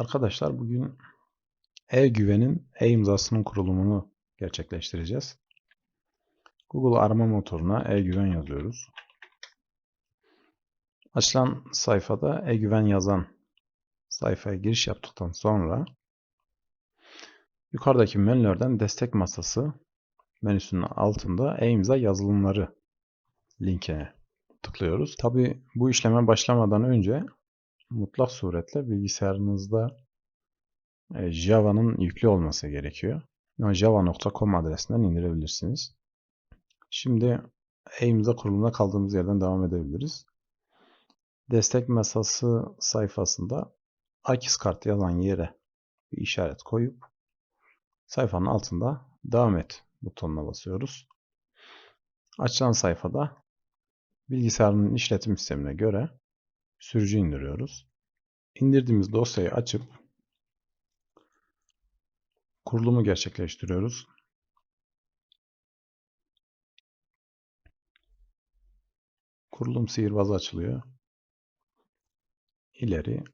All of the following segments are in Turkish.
Arkadaşlar bugün e-güvenin e-imzasının kurulumunu gerçekleştireceğiz. Google arama motoruna e-güven yazıyoruz. Açılan sayfada e-güven yazan sayfaya giriş yaptıktan sonra yukarıdaki menülerden destek masası menüsünün altında e-imza yazılımları linkine tıklıyoruz. Tabi bu işleme başlamadan önce mutlak suretle bilgisayarınızda e, Java'nın yüklü olması gerekiyor. Yani java.com adresinden indirebilirsiniz. Şimdi e-imza kurulumuna kaldığımız yerden devam edebiliriz. Destek masası sayfasında Akiskart yazan yere bir işaret koyup sayfanın altında devam et butonuna basıyoruz. Açılan sayfada bilgisayarın işletim sistemine göre sürücü indiriyoruz. İndirdiğimiz dosyayı açıp kurulumu gerçekleştiriyoruz. Kurulum sihirbazı açılıyor. İleri.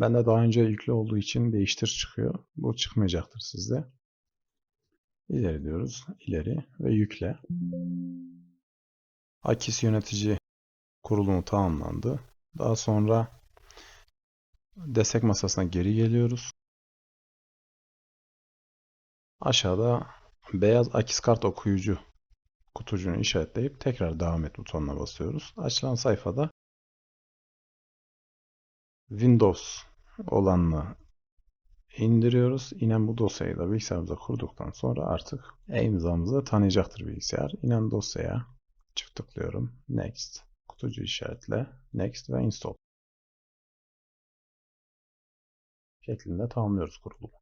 Bende daha önce yüklü olduğu için değiştir çıkıyor. Bu çıkmayacaktır sizde. İleri diyoruz. İleri ve yükle. Akis yönetici kurulumu tamamlandı. Daha sonra destek masasına geri geliyoruz. Aşağıda beyaz akis kart okuyucu kutucuğunu işaretleyip tekrar devam et butonuna basıyoruz. Açılan sayfada Windows olanını indiriyoruz. İnen bu dosyayı da bilgisayarımıza kurduktan sonra artık e-imzamızı tanıyacaktır bilgisayar. İnen dosyaya çift tıklıyorum. Next. Kutucu işaretle. Next ve install. Şeklinde tamamlıyoruz kurulumu.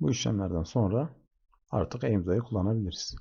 Bu işlemlerden sonra artık e-imzayı kullanabiliriz.